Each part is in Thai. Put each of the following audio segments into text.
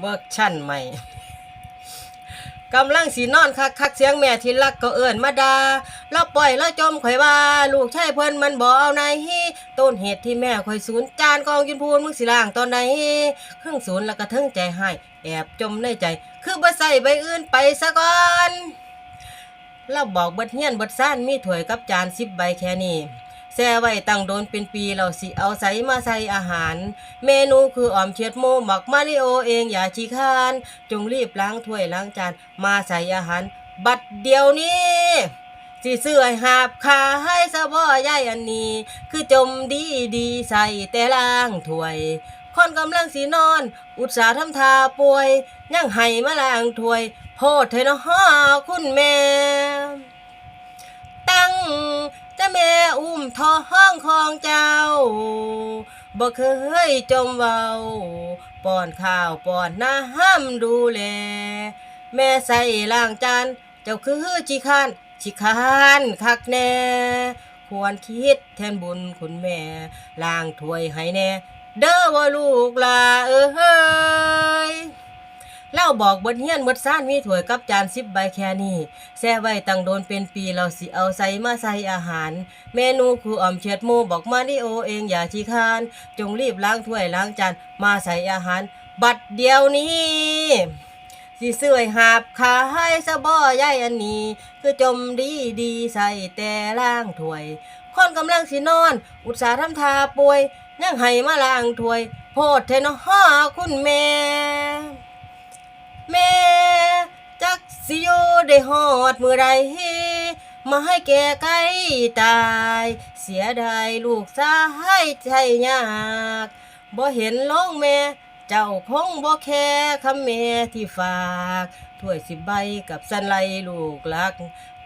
เวิร์กชั่นใหม่กำลังสีนอนคักคักเสียงแม่ที่รักก็เอิ้นมาดาเราปล่อยเราจมข่อยว่า ลูกชายเพิ่นมันบ่เอาไหนต้นเหตุที่แม่ข่อยสูญจานกองยืนพูนมึงสิล้างตอนไหนเครื่องสูญแล้วก็เทิงใจให้แอบจมในใจ คือบ่ใส่ใบอื่นไปซะก่อนเราบอกบดเฮียนบดซ่านมีถ้วยกับจานสิบใบแค่นี้ แช่ไว้ตั้งโดนเป็นปีเราสิเอาใส่มาใส่อาหาร เมนูคือออมเชียดโมหมักมาริโอเองอย่าชี้คาน จงรีบล้างถ้วยล้างจานมาใส่อาหาร บัดเดียวนี้สิซื้อหาบขาให้สะบ่ใหญ่อันนี้ คือจมดีดีใส่แต่ล้างถ้วยคนกำลังสินอน อุตสาห์ทำทาป่วย ยังให้มาล้างถ้วย โพดเทนฮอคุณแม่ อุ้มท้องห้องของเจ้าบ่เคยจมเว้าป้อนข้าวป้อนน้ำห้ามดูแล แม่ใส่ล้างจานเจ้าคือจิคานจิคานคักแน่ ควรคิดแทนบุญคุณแม่ล้างถ้วยให้แน่ เด้อว่าลูกลาเอ้ยเล่า บอกบนเฮียนบดซ่านมีถ้วยกับจานสิบใบแค่นี้แซ่ไว้ตั้งโดนเป็นปีเราสิเอาใส่มาใส่อาหาร เมนูคืออ่อมเฉียดหมูบอกมาดิโอเองอย่าชี้คาน จงรีบล้างถ้วยล้างจานมาใส่อาหาร บัดเดียวนี้สิเสื่อยหาบขาให้สะบ่อใหญ่อันนี้ คือจมดีดีใส่แต่ล้างถ้วยคนกำลังสินอน อุตสาห์ทำทาป่วยยังให้มาล้างถ้วย โพดเทนฮอคุณแม่ แม่จักสิอยู่ได้ฮอดมือใดมาให้แก่ไก่ตาย เสียดายลูกสายใจยากบ่เห็นลงแม่ เจ้าคงบ่แค่คำแม่ที่ฝากถ้วยสิบใบกับสันไลลูกหลัก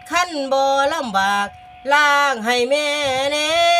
ขั้นบ่ลำบากล้างให้แม่แน่